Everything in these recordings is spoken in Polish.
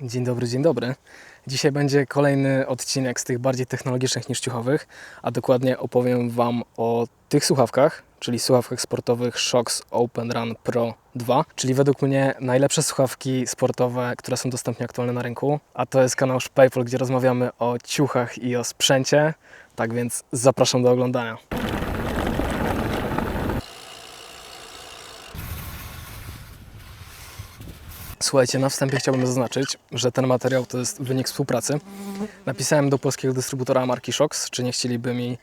Dzień dobry, dzień dobry. Dzisiaj będzie kolejny odcinek z tych bardziej technologicznych niż ciuchowych, a dokładnie opowiem Wam o tych słuchawkach, czyli słuchawkach sportowych Shox Open Run Pro 2, czyli według mnie najlepsze słuchawki sportowe, które są dostępnie aktualne na rynku, a to jest kanał Szpejpol, gdzie rozmawiamy o ciuchach i o sprzęcie, tak więc zapraszam do oglądania. Słuchajcie, na wstępie chciałbym zaznaczyć, że ten materiał to jest wynik współpracy. Napisałem do polskiego dystrybutora marki Shox, czy nie chcieliby mi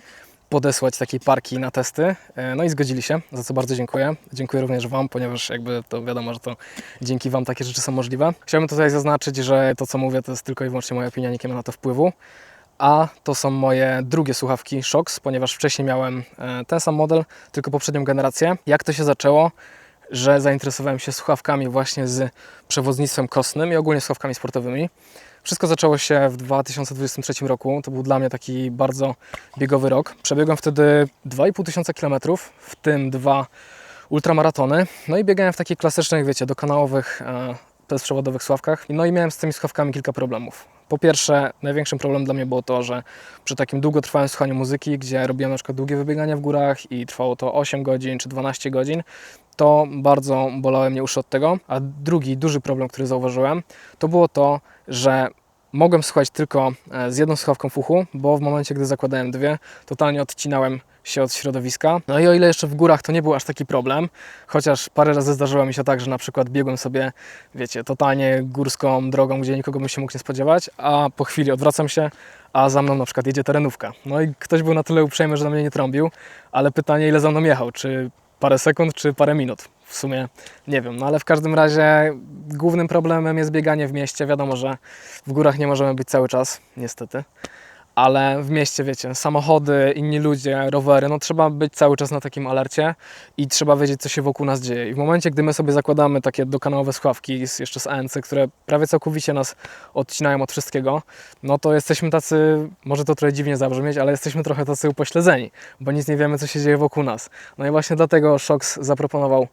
podesłać takiej parki na testy. E, No i zgodzili się, za co bardzo dziękuję. Dziękuję również Wam, ponieważ jakby to wiadomo, że to dzięki Wam takie rzeczy są możliwe. Chciałbym tutaj zaznaczyć, że to co mówię to jest tylko i wyłącznie moja opinia, nie ma na to wpływu. A to są moje drugie słuchawki Shox, ponieważ wcześniej miałem e, ten sam model, tylko poprzednią generację. Jak to się zaczęło? Że zainteresowałem się słuchawkami właśnie z przewodnictwem kostnym i ogólnie słuchawkami sportowymi. Wszystko zaczęło się w 2023 roku. To był dla mnie taki bardzo biegowy rok. Przebiegłem wtedy 2,5 tysiąca kilometrów, w tym dwa ultramaratony. No i biegałem w takich klasycznych, wiecie, dokanałowych, e, bezprzewodowych słuchawkach. No i miałem z tymi słuchawkami kilka problemów. Po pierwsze, największym problemem dla mnie było to, że przy takim długotrwałym słuchaniu muzyki, gdzie robiłem na przykład długie wybiegania w górach i trwało to 8 godzin czy 12 godzin, to bardzo bolały mnie uszy od tego. A drugi duży problem, który zauważyłem, to było to, że mogłem słuchać tylko e, z jedną słuchawką w uchu, bo w momencie, gdy zakładałem dwie, totalnie odcinałem się od środowiska. No i o ile jeszcze w górach to nie był aż taki problem, chociaż parę razy zdarzyło mi się tak, że na przykład biegłem sobie, wiecie, totalnie górską drogą, gdzie nikogo bym się mógł nie spodziewać, a po chwili odwracam się, a za mną na przykład jedzie terenówka. No i ktoś był na tyle uprzejmy, że na mnie nie trąbił, ale pytanie, ile za mną jechał, czy parę sekund, czy parę minut. W sumie nie wiem, no ale w każdym razie głównym problemem jest bieganie w mieście. Wiadomo, że w górach nie możemy być cały czas, niestety. Ale w mieście, wiecie, samochody, inni ludzie, rowery, no trzeba być cały czas na takim alercie i trzeba wiedzieć, co się wokół nas dzieje. I w momencie, gdy my sobie zakładamy takie dokanałowe słuchawki, z, jeszcze z ANC, które prawie całkowicie nas odcinają od wszystkiego, no to jesteśmy tacy, może to trochę dziwnie zabrzmieć, ale jesteśmy trochę tacy upośledzeni, bo nic nie wiemy, co się dzieje wokół nas. No i właśnie dlatego Shox zaproponował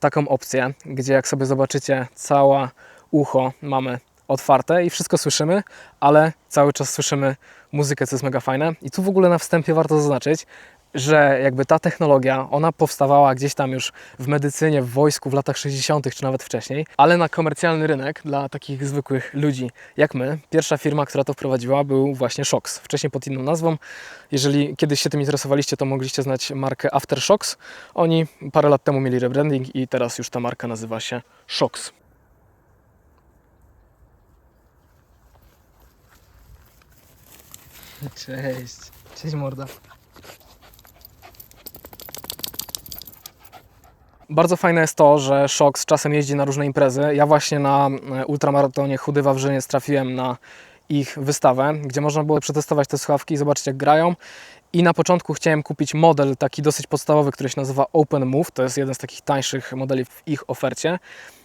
taką opcję, gdzie jak sobie zobaczycie, całe ucho mamy otwarte i wszystko słyszymy, ale cały czas słyszymy muzykę, co jest mega fajne. I tu w ogóle na wstępie warto zaznaczyć, że jakby ta technologia, ona powstawała gdzieś tam już w medycynie, w wojsku w latach 60., czy nawet wcześniej, ale na komercjalny rynek dla takich zwykłych ludzi jak my, pierwsza firma, która to wprowadziła, był właśnie Shox. Wcześniej pod inną nazwą. Jeżeli kiedyś się tym interesowaliście, to mogliście znać markę Aftershocks. Oni parę lat temu mieli rebranding i teraz już ta marka nazywa się Shox. Cześć. Cześć morda. Bardzo fajne jest to, że Shox czasem jeździ na różne imprezy. Ja właśnie na e, ultramaratonie Chudy Wawrzyniec trafiłem na ich wystawę, gdzie można było przetestować te słuchawki i zobaczyć jak grają. I na początku chciałem kupić model taki dosyć podstawowy, który się nazywa Open Move. To jest jeden z takich tańszych modeli w ich ofercie.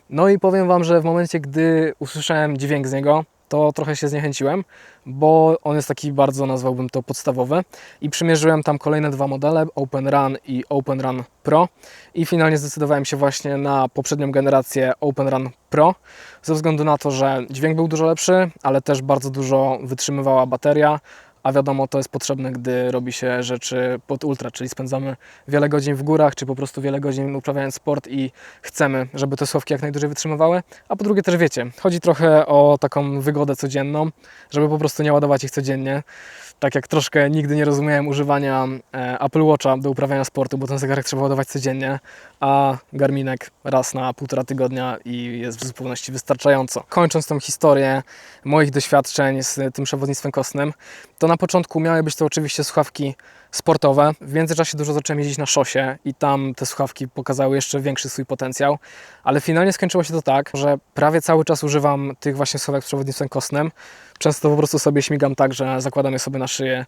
No i powiem Wam, że w momencie, gdy usłyszałem dźwięk z niego, to trochę się zniechęciłem, bo on jest taki bardzo, nazwałbym to podstawowy. I przymierzyłem tam kolejne dwa modele, Open Run i Open Run Pro. I finalnie zdecydowałem się właśnie na poprzednią generację Open Run Pro, ze względu na to, że dźwięk był dużo lepszy, ale też bardzo dużo wytrzymywała bateria. A wiadomo, to jest potrzebne, gdy robi się rzeczy pod ultra, czyli spędzamy wiele godzin w górach, czy po prostu wiele godzin uprawiając sport i chcemy, żeby te słowki jak najdłużej wytrzymywały. A po drugie też wiecie, chodzi trochę o taką wygodę codzienną, żeby po prostu nie ładować ich codziennie. Tak jak troszkę nigdy nie rozumiałem używania e, Apple Watcha do uprawiania sportu, bo ten zegarek trzeba ładować codziennie, a Garminek raz na półtora tygodnia i jest w zupełności wystarczająco. Kończąc tą historię moich doświadczeń z tym przewodnictwem kostnym, to na początku miały być to oczywiście słuchawki sportowe. W międzyczasie dużo zacząłem jeździć na szosie i tam te słuchawki pokazały jeszcze większy swój potencjał, ale finalnie skończyło się to tak, że prawie cały czas używam tych właśnie słuchawek z przewodnictwem kostnym. Często po prostu sobie śmigam tak, że zakładam je sobie na szyję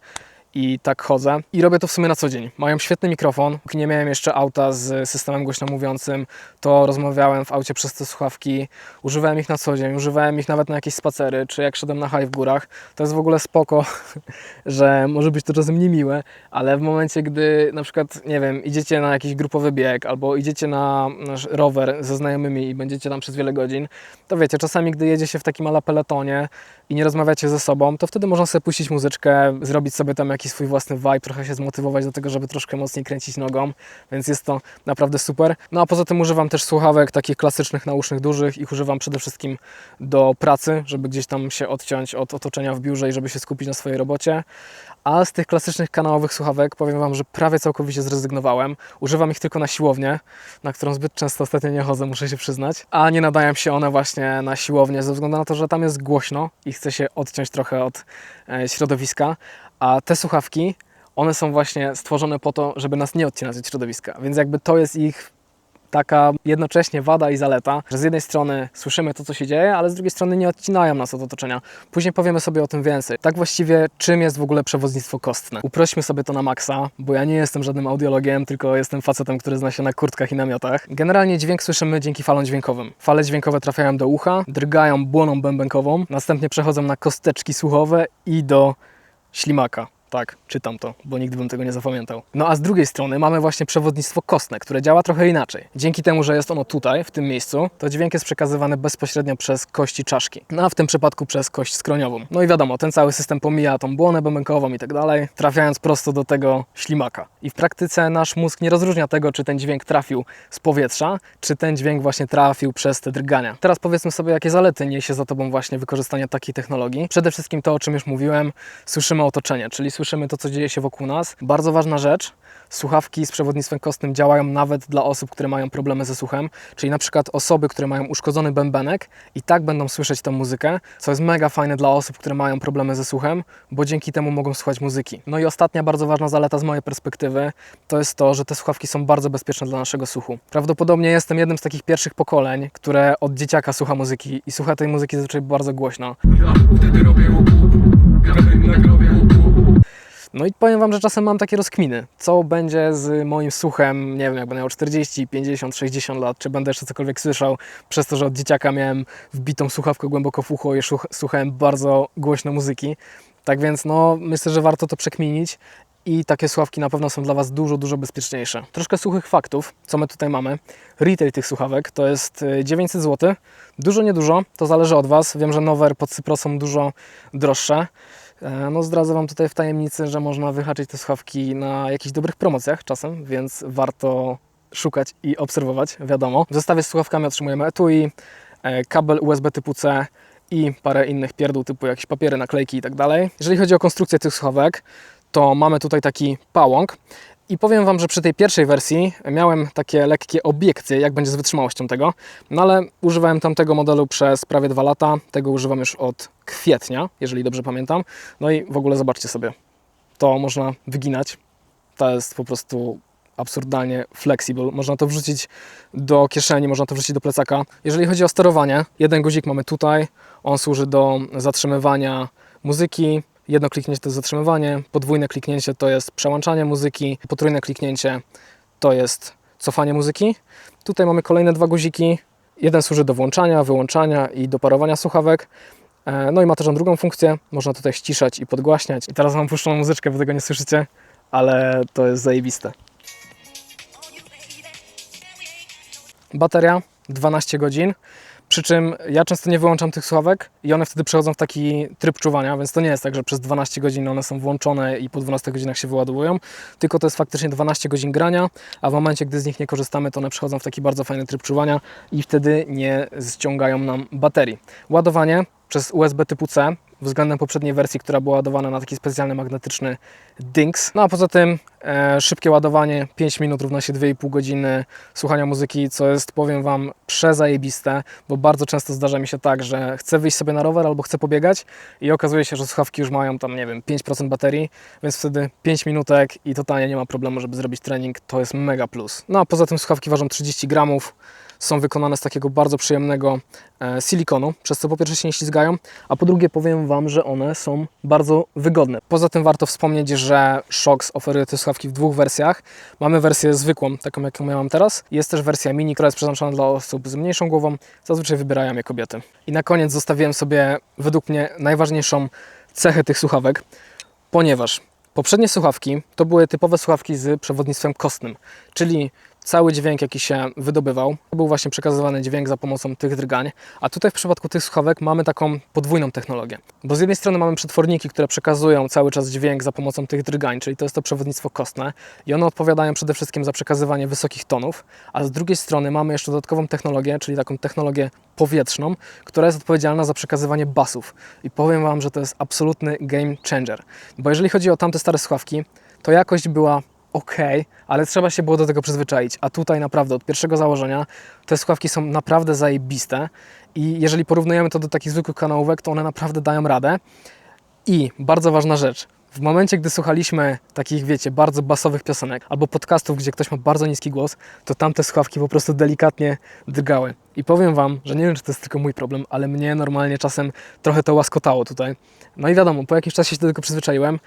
i tak chodzę. I robię to w sumie na co dzień. Mają świetny mikrofon. Póki nie miałem jeszcze auta z systemem głośno mówiącym, to rozmawiałem w aucie przez te słuchawki. Używałem ich na co dzień, używałem ich nawet na jakieś spacery, czy jak szedłem na haj w górach. To jest w ogóle spoko, że może być to czasem niemiłe, ale w momencie, gdy na przykład, nie wiem, idziecie na jakiś grupowy bieg albo idziecie na rower ze znajomymi i będziecie tam przez wiele godzin, to wiecie, czasami gdy jedzie się w takim ala peletonie i nie rozmawiacie ze sobą, to wtedy można sobie puścić muzyczkę, zrobić sobie tam jakiś swój własny vibe, trochę się zmotywować do tego, żeby troszkę mocniej kręcić nogą, więc jest to naprawdę super. No a poza tym używam też słuchawek takich klasycznych, nausznych, dużych. Ich używam przede wszystkim do pracy, żeby gdzieś tam się odciąć od otoczenia w biurze i żeby się skupić na swojej robocie. A z tych klasycznych kanałowych słuchawek powiem Wam, że prawie całkowicie zrezygnowałem. Używam ich tylko na siłownię, na którą zbyt często ostatnio nie chodzę, muszę się przyznać. A nie nadają się one właśnie na siłownię ze względu na to, że tam jest głośno i chcę się odciąć trochę od e, środowiska. A te słuchawki, one są właśnie stworzone po to, żeby nas nie odcinać od środowiska. Więc jakby to jest ich taka jednocześnie wada i zaleta, że z jednej strony słyszymy to, co się dzieje, ale z drugiej strony nie odcinają nas od otoczenia. Później powiemy sobie o tym więcej. Tak właściwie, czym jest w ogóle przewodnictwo kostne? Uprośmy sobie to na maksa, bo ja nie jestem żadnym audiologiem, tylko jestem facetem, który zna się na kurtkach i namiotach. Generalnie dźwięk słyszymy dzięki falom dźwiękowym. Fale dźwiękowe trafiają do ucha, drgają błoną bębenkową, następnie przechodzą na kosteczki słuchowe i do ślimaka. Tak, czytam to, bo nigdy bym tego nie zapamiętał. No a z drugiej strony mamy właśnie przewodnictwo kostne, które działa trochę inaczej. Dzięki temu, że jest ono tutaj, w tym miejscu, to dźwięk jest przekazywany bezpośrednio przez kości czaszki. No a w tym przypadku przez kość skroniową. No i wiadomo, ten cały system pomija tą błonę bębenkową i tak dalej, trafiając prosto do tego ślimaka. I w praktyce nasz mózg nie rozróżnia tego, czy ten dźwięk trafił z powietrza, czy ten dźwięk właśnie trafił przez te drgania. Teraz powiedzmy sobie, jakie zalety niesie za tobą właśnie wykorzystanie takiej technologii. Przede wszystkim to, o czym już mówiłem, słyszymy otoczenie, czyli słyszymy to, co dzieje się wokół nas. Bardzo ważna rzecz, słuchawki z przewodnictwem kostnym działają nawet dla osób, które mają problemy ze słuchem, czyli na przykład osoby, które mają uszkodzony bębenek i tak będą słyszeć tę muzykę, co jest mega fajne dla osób, które mają problemy ze słuchem, bo dzięki temu mogą słuchać muzyki. No i ostatnia bardzo ważna zaleta z mojej perspektywy to jest to, że te słuchawki są bardzo bezpieczne dla naszego słuchu. Prawdopodobnie jestem jednym z takich pierwszych pokoleń, które od dzieciaka słucha muzyki i słucha tej muzyki zazwyczaj bardzo głośno. Wtedy robię na grobie No i powiem Wam, że czasem mam takie rozkminy. Co będzie z moim słuchem, nie wiem, jak będę miał 40, 50, 60 lat, czy będę jeszcze cokolwiek słyszał, przez to, że od dzieciaka miałem wbitą słuchawkę głęboko w ucho i słuch- słuchałem bardzo głośno muzyki. Tak więc, no, myślę, że warto to przekminić i takie słuchawki na pewno są dla Was dużo, dużo bezpieczniejsze. Troszkę suchych faktów, co my tutaj mamy. Retail tych słuchawek to jest y, 900 zł. Dużo, niedużo, to zależy od Was. Wiem, że nowe pod Cypro są dużo droższe. E, No zdradzę Wam tutaj w tajemnicy, że można wyhaczyć te słuchawki na jakichś dobrych promocjach czasem, więc warto szukać i obserwować, wiadomo. W zestawie z słuchawkami otrzymujemy etui, e, kabel USB typu C i parę innych pierdół typu jakieś papiery, naklejki i tak. Jeżeli chodzi o konstrukcję tych słuchawek, to mamy tutaj taki pałąk i powiem Wam, że przy tej pierwszej wersji miałem takie lekkie obiekcje, jak będzie z wytrzymałością tego, no ale używałem tamtego modelu przez prawie dwa lata, tego używam już od kwietnia, jeżeli dobrze pamiętam. No i w ogóle zobaczcie sobie, to można wyginać, to jest po prostu absurdalnie flexible. Można to wrzucić do kieszeni, można to wrzucić do plecaka. Jeżeli chodzi o sterowanie, jeden guzik mamy tutaj, on służy do zatrzymywania muzyki, Jedno kliknięcie to jest zatrzymywanie, podwójne kliknięcie to jest przełączanie muzyki, potrójne kliknięcie to jest cofanie muzyki. Tutaj mamy kolejne dwa guziki. Jeden służy do włączania, wyłączania i do parowania słuchawek. E, No i ma też drugą funkcję. Można tutaj ściszać i podgłaśniać. I teraz mam puszczoną muzyczkę, wy tego nie słyszycie, ale to jest zajebiste. Bateria 12 godzin. Przy czym ja często nie wyłączam tych słuchawek i one wtedy przechodzą w taki tryb czuwania, więc to nie jest tak, że przez 12 godzin one są włączone i po 12 godzinach się wyładowują, tylko to jest faktycznie 12 godzin grania, a w momencie, gdy z nich nie korzystamy, to one przechodzą w taki bardzo fajny tryb czuwania i wtedy nie ściągają nam baterii. Ładowanie przez USB typu C względem poprzedniej wersji, która była ładowana na taki specjalny magnetyczny dings. No a poza tym e, szybkie ładowanie, 5 minut równa się 2,5 godziny słuchania muzyki, co jest, powiem Wam, przezajebiste, bo bardzo często zdarza mi się tak, że chcę wyjść sobie na rower albo chcę pobiegać i okazuje się, że słuchawki już mają tam, nie wiem, 5% baterii, więc wtedy 5 minutek i totalnie nie ma problemu, żeby zrobić trening, to jest mega plus. No a poza tym słuchawki ważą 30 gramów, są wykonane z takiego bardzo przyjemnego e, silikonu, przez co po pierwsze się nie ślizgają, a po drugie powiem Wam, że one są bardzo wygodne. Poza tym warto wspomnieć, że Shox oferuje te słuchawki w dwóch wersjach. Mamy wersję zwykłą, taką jaką ja mam teraz. Jest też wersja mini, która jest przeznaczona dla osób z mniejszą głową. Zazwyczaj wybierają je kobiety. I na koniec zostawiłem sobie według mnie najważniejszą cechę tych słuchawek, ponieważ poprzednie słuchawki to były typowe słuchawki z przewodnictwem kostnym, czyli cały dźwięk, jaki się wydobywał, był właśnie przekazywany dźwięk za pomocą tych drgań, a tutaj w przypadku tych słuchawek mamy taką podwójną technologię. Bo z jednej strony mamy przetworniki, które przekazują cały czas dźwięk za pomocą tych drgań, czyli to jest to przewodnictwo kostne i one odpowiadają przede wszystkim za przekazywanie wysokich tonów, a z drugiej strony mamy jeszcze dodatkową technologię, czyli taką technologię powietrzną, która jest odpowiedzialna za przekazywanie basów. I powiem Wam, że to jest absolutny game changer. Bo jeżeli chodzi o tamte stare słuchawki, to jakość była ok, ale trzeba się było do tego przyzwyczaić. A tutaj naprawdę od pierwszego założenia te słuchawki są naprawdę zajebiste i jeżeli porównujemy to do takich zwykłych kanałówek, to one naprawdę dają radę. I bardzo ważna rzecz. W momencie, gdy słuchaliśmy takich, wiecie, bardzo basowych piosenek albo podcastów, gdzie ktoś ma bardzo niski głos, to tamte słuchawki po prostu delikatnie drgały. I powiem Wam, że nie wiem, czy to jest tylko mój problem, ale mnie normalnie czasem trochę to łaskotało tutaj. No i wiadomo, po jakimś czasie się do tego przyzwyczaiłem,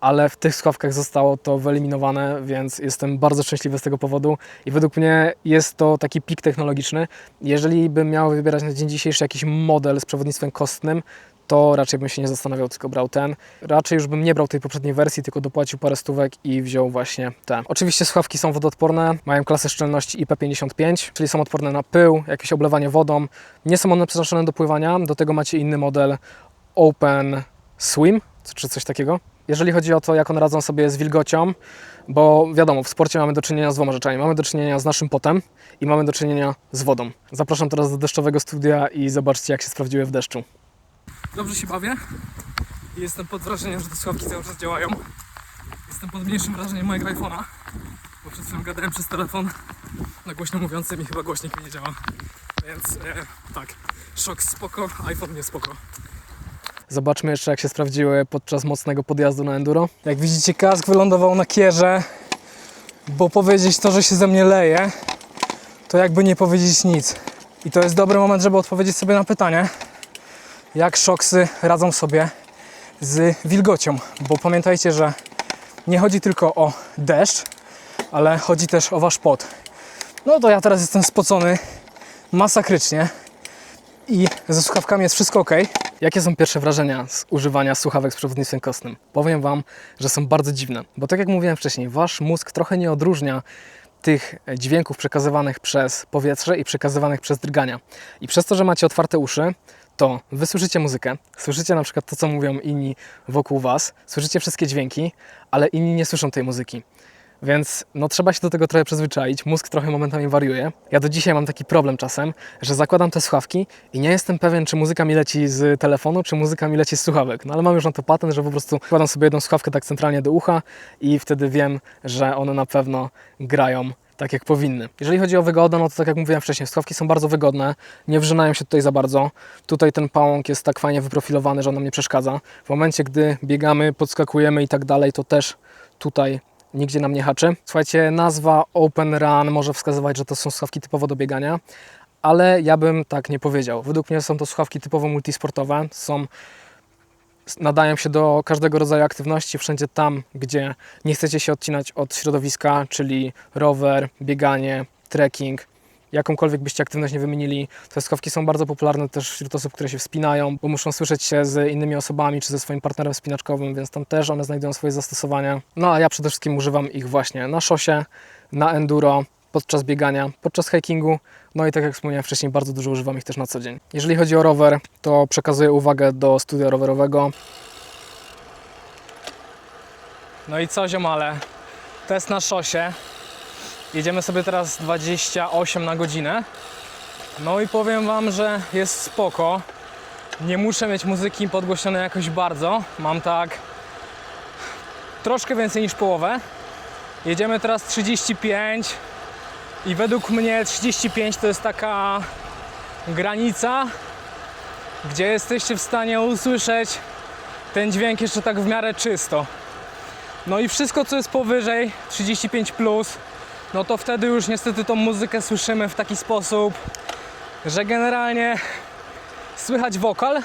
ale w tych słuchawkach zostało to wyeliminowane, więc jestem bardzo szczęśliwy z tego powodu i według mnie jest to taki pik technologiczny. Jeżeli bym miał wybierać na dzień dzisiejszy jakiś model z przewodnictwem kostnym, to raczej bym się nie zastanawiał, tylko brał ten. Raczej już bym nie brał tej poprzedniej wersji, tylko dopłacił parę stówek i wziął właśnie te. Oczywiście słuchawki są wodoodporne, mają klasę szczelności IP55, czyli są odporne na pył, jakieś oblewanie wodą. Nie są one przeznaczone do pływania, do tego macie inny model Open Swim, czy coś takiego. Jeżeli chodzi o to, jak one radzą sobie z wilgocią, bo wiadomo, w sporcie mamy do czynienia z dwoma rzeczami. Mamy do czynienia z naszym potem i mamy do czynienia z wodą. Zapraszam teraz do deszczowego studia i zobaczcie, jak się sprawdziły w deszczu. Dobrze się bawię i jestem pod wrażeniem, że te słuchawki cały czas działają. Jestem pod mniejszym wrażeniem mojego iPhone'a, bo przed chwilą gadałem przez telefon na głośno mówiącym i chyba głośnik mi nie działa. Więc e, tak, szok spoko, iPhone nie spoko. Zobaczmy jeszcze, jak się sprawdziły podczas mocnego podjazdu na enduro. Jak widzicie, kask wylądował na kierze, bo powiedzieć to, że się ze mnie leje, to jakby nie powiedzieć nic. I to jest dobry moment, żeby odpowiedzieć sobie na pytanie, jak szoksy radzą sobie z wilgocią. Bo pamiętajcie, że nie chodzi tylko o deszcz, ale chodzi też o wasz pot. No to ja teraz jestem spocony masakrycznie i ze słuchawkami jest wszystko ok. Jakie są pierwsze wrażenia z używania słuchawek z przewodnictwem kostnym? Powiem Wam, że są bardzo dziwne, bo tak jak mówiłem wcześniej, Wasz mózg trochę nie odróżnia tych dźwięków przekazywanych przez powietrze i przekazywanych przez drgania. I przez to, że macie otwarte uszy, to wy słyszycie muzykę, słyszycie na przykład to, co mówią inni wokół Was, słyszycie wszystkie dźwięki, ale inni nie słyszą tej muzyki. Więc no, trzeba się do tego trochę przyzwyczaić. Mózg trochę momentami wariuje. Ja do dzisiaj mam taki problem czasem, że zakładam te słuchawki i nie jestem pewien, czy muzyka mi leci z telefonu, czy muzyka mi leci z słuchawek. No ale mam już na to patent, że po prostu wkładam sobie jedną słuchawkę tak centralnie do ucha i wtedy wiem, że one na pewno grają tak jak powinny. Jeżeli chodzi o wygodę, no to tak jak mówiłem wcześniej, słuchawki są bardzo wygodne, nie wrzynają się tutaj za bardzo. Tutaj ten pałąk jest tak fajnie wyprofilowany, że on nam nie przeszkadza. W momencie, gdy biegamy, podskakujemy i tak dalej, to też tutaj nigdzie nam nie haczy. Słuchajcie, nazwa Open Run może wskazywać, że to są słuchawki typowo do biegania, ale ja bym tak nie powiedział. Według mnie są to słuchawki typowo multisportowe, są nadają się do każdego rodzaju aktywności, wszędzie tam, gdzie nie chcecie się odcinać od środowiska, czyli rower, bieganie, trekking, jakąkolwiek byście aktywność nie wymienili. Te słuchawki są bardzo popularne też wśród osób, które się wspinają, bo muszą słyszeć się z innymi osobami czy ze swoim partnerem wspinaczkowym, więc tam też one znajdują swoje zastosowania. No a ja przede wszystkim używam ich właśnie na szosie, na enduro, podczas biegania, podczas hikingu, no i tak jak wspomniałem wcześniej, bardzo dużo używam ich też na co dzień. Jeżeli chodzi o rower, to przekazuję uwagę do studia rowerowego. No i co ziomale? Test na szosie. Jedziemy sobie teraz 28 na godzinę. No i powiem Wam, że jest spoko. Nie muszę mieć muzyki podgłośnionej jakoś bardzo. Mam tak troszkę więcej niż połowę. Jedziemy teraz 35 i według mnie 35 to jest taka granica, gdzie jesteście w stanie usłyszeć ten dźwięk jeszcze tak w miarę czysto. No i wszystko co jest powyżej 35 plus, no to wtedy już niestety tą muzykę słyszymy w taki sposób, że generalnie słychać wokal,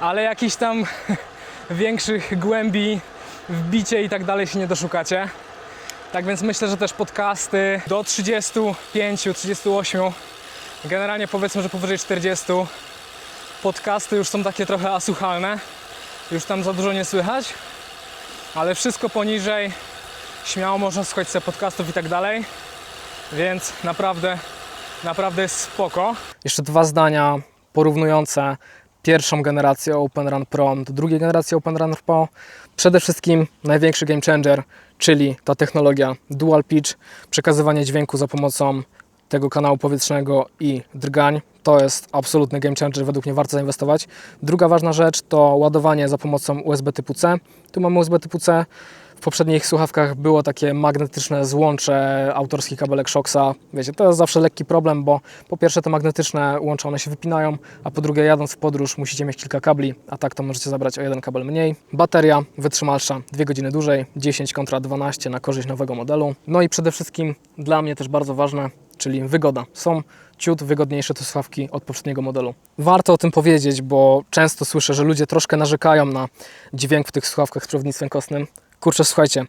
ale jakichś tam większych głębi w bicie i tak dalej się nie doszukacie. Tak więc myślę, że też podcasty do 35, 38, generalnie powiedzmy, że powyżej 40 podcasty już są takie trochę asłuchalne. Już tam za dużo nie słychać, ale wszystko poniżej śmiało można słuchać sobie podcastów i tak dalej. Więc naprawdę, naprawdę jest spoko. Jeszcze dwa zdania porównujące pierwszą generację Open Run Pro do drugiej generacji Open Run Pro. Przede wszystkim największy game changer, czyli ta technologia dual pitch, przekazywanie dźwięku za pomocą tego kanału powietrznego i drgań. To jest absolutny game changer, według mnie warto zainwestować. Druga ważna rzecz to ładowanie za pomocą USB typu C. Tu mamy USB typu C. W poprzednich słuchawkach było takie magnetyczne złącze autorski kabelek Shoxa. Wiecie, to jest zawsze lekki problem, bo po pierwsze te magnetyczne łącza one się wypinają, a po drugie jadąc w podróż musicie mieć kilka kabli, a tak to możecie zabrać o jeden kabel mniej. Bateria wytrzymalsza 2 godziny dłużej, 10 kontra 12 na korzyść nowego modelu. No i przede wszystkim dla mnie też bardzo ważne, czyli wygoda. Są ciut wygodniejsze te słuchawki od poprzedniego modelu. Warto o tym powiedzieć, bo często słyszę, że ludzie troszkę narzekają na dźwięk w tych słuchawkach z przewodnictwem kostnym. Kurczę, słuchajcie,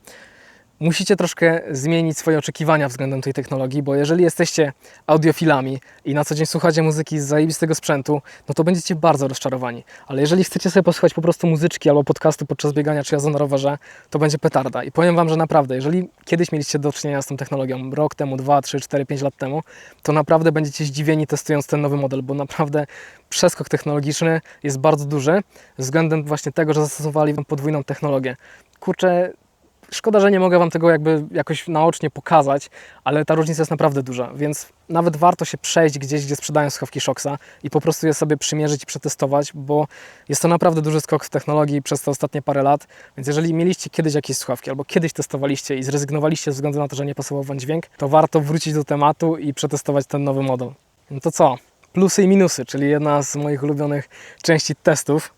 musicie troszkę zmienić swoje oczekiwania względem tej technologii, bo jeżeli jesteście audiofilami i na co dzień słuchacie muzyki z zajebistego sprzętu, no to będziecie bardzo rozczarowani. Ale jeżeli chcecie sobie posłuchać po prostu muzyczki albo podcastu podczas biegania czy jazdy na rowerze, to będzie petarda. I powiem Wam, że naprawdę, jeżeli kiedyś mieliście do czynienia z tą technologią, rok temu, 2, 3, 4, 5 lat temu, to naprawdę będziecie zdziwieni testując ten nowy model, bo naprawdę przeskok technologiczny jest bardzo duży względem właśnie tego, że zastosowali podwójną technologię. Kurczę, Szkoda, że nie mogę Wam tego jakby jakoś naocznie pokazać, ale ta różnica jest naprawdę duża, więc nawet warto się przejść gdzieś, gdzie sprzedają słuchawki Shoxa i po prostu je sobie przymierzyć i przetestować, bo jest to naprawdę duży skok w technologii przez te ostatnie parę lat, więc jeżeli mieliście kiedyś jakieś słuchawki albo kiedyś testowaliście i zrezygnowaliście ze względu na to, że nie pasował Wam dźwięk, to warto wrócić do tematu i przetestować ten nowy model. No to co? Plusy i minusy, czyli jedna z moich ulubionych części testów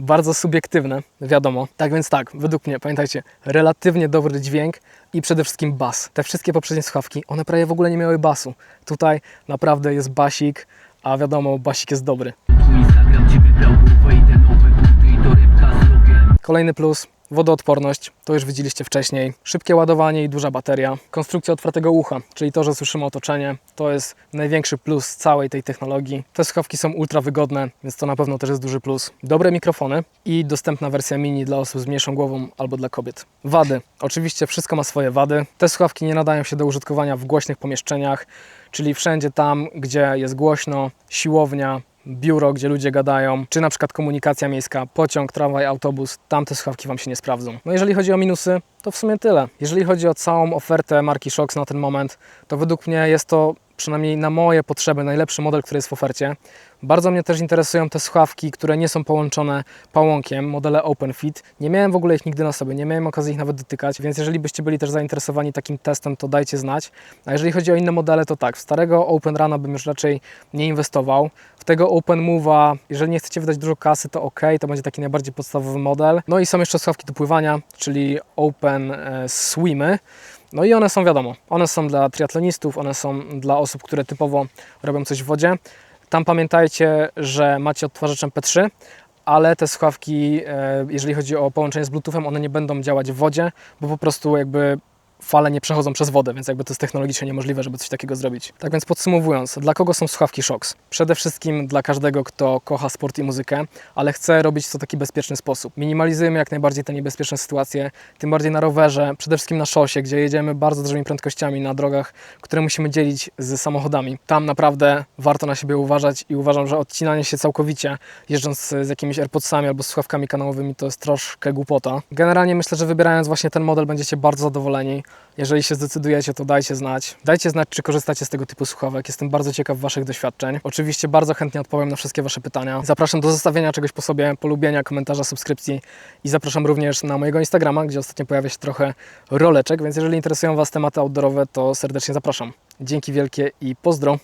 bardzo subiektywne, wiadomo. Tak więc tak, według mnie, pamiętajcie, relatywnie dobry dźwięk i przede wszystkim bas. Te wszystkie poprzednie słuchawki, one prawie w ogóle nie miały basu. Tutaj naprawdę jest basik, a wiadomo, basik jest dobry. Kolejny plus, wodoodporność, to już widzieliście wcześniej. Szybkie ładowanie i duża bateria. Konstrukcja otwartego ucha, czyli to, że słyszymy otoczenie, to jest największy plus całej tej technologii. Te słuchawki są ultra wygodne, więc to na pewno też jest duży plus. Dobre mikrofony i dostępna wersja mini dla osób z mniejszą głową albo dla kobiet. Wady. Oczywiście wszystko ma swoje wady. Te słuchawki nie nadają się do użytkowania w głośnych pomieszczeniach, czyli wszędzie tam, gdzie jest głośno, siłownia, biuro, gdzie ludzie gadają, czy na przykład komunikacja miejska, pociąg, tramwaj, autobus, tam te słuchawki Wam się nie sprawdzą. No jeżeli chodzi o minusy, to w sumie tyle. Jeżeli chodzi o całą ofertę marki Shox na ten moment, to według mnie jest to przynajmniej na moje potrzeby najlepszy model, który jest w ofercie. Bardzo mnie też interesują te słuchawki, które nie są połączone pałąkiem, modele OpenFit. Nie miałem w ogóle ich nigdy na sobie, nie miałem okazji ich nawet dotykać, więc jeżeli byście byli też zainteresowani takim testem, to dajcie znać. A jeżeli chodzi o inne modele, to tak, w starego Open Runa bym już raczej nie inwestował. Tego Open Move'a, jeżeli nie chcecie wydać dużo kasy, to ok, to będzie taki najbardziej podstawowy model. No i są jeszcze słuchawki do pływania, czyli Open e, Swimy. No i one są wiadomo, one są dla triatlonistów, one są dla osób, które typowo robią coś w wodzie. Tam pamiętajcie, że macie odtwarzaczem P3, ale te słuchawki, e, jeżeli chodzi o połączenie z Bluetoothem, one nie będą działać w wodzie, bo po prostu jakby fale nie przechodzą przez wodę, więc jakby to jest technologicznie niemożliwe, żeby coś takiego zrobić. Tak więc podsumowując, dla kogo są słuchawki Shox? Przede wszystkim dla każdego, kto kocha sport i muzykę, ale chce robić to w taki bezpieczny sposób. Minimalizujemy jak najbardziej te niebezpieczne sytuacje, tym bardziej na rowerze, przede wszystkim na szosie, gdzie jedziemy bardzo dużymi prędkościami na drogach, które musimy dzielić z samochodami. Tam naprawdę warto na siebie uważać i uważam, że odcinanie się całkowicie, jeżdżąc z jakimiś AirPodsami albo słuchawkami kanałowymi, to jest troszkę głupota. Generalnie myślę, że wybierając właśnie ten model będziecie bardzo zadowoleni. Jeżeli się zdecydujecie, to dajcie znać. Dajcie znać, czy korzystacie z tego typu słuchawek. Jestem bardzo ciekaw Waszych doświadczeń. Oczywiście bardzo chętnie odpowiem na wszystkie Wasze pytania. Zapraszam do zostawienia czegoś po sobie, polubienia, komentarza, subskrypcji i zapraszam również na mojego Instagrama, gdzie ostatnio pojawia się trochę roleczek, więc jeżeli interesują Was tematy outdoorowe, to serdecznie zapraszam. Dzięki wielkie i pozdro!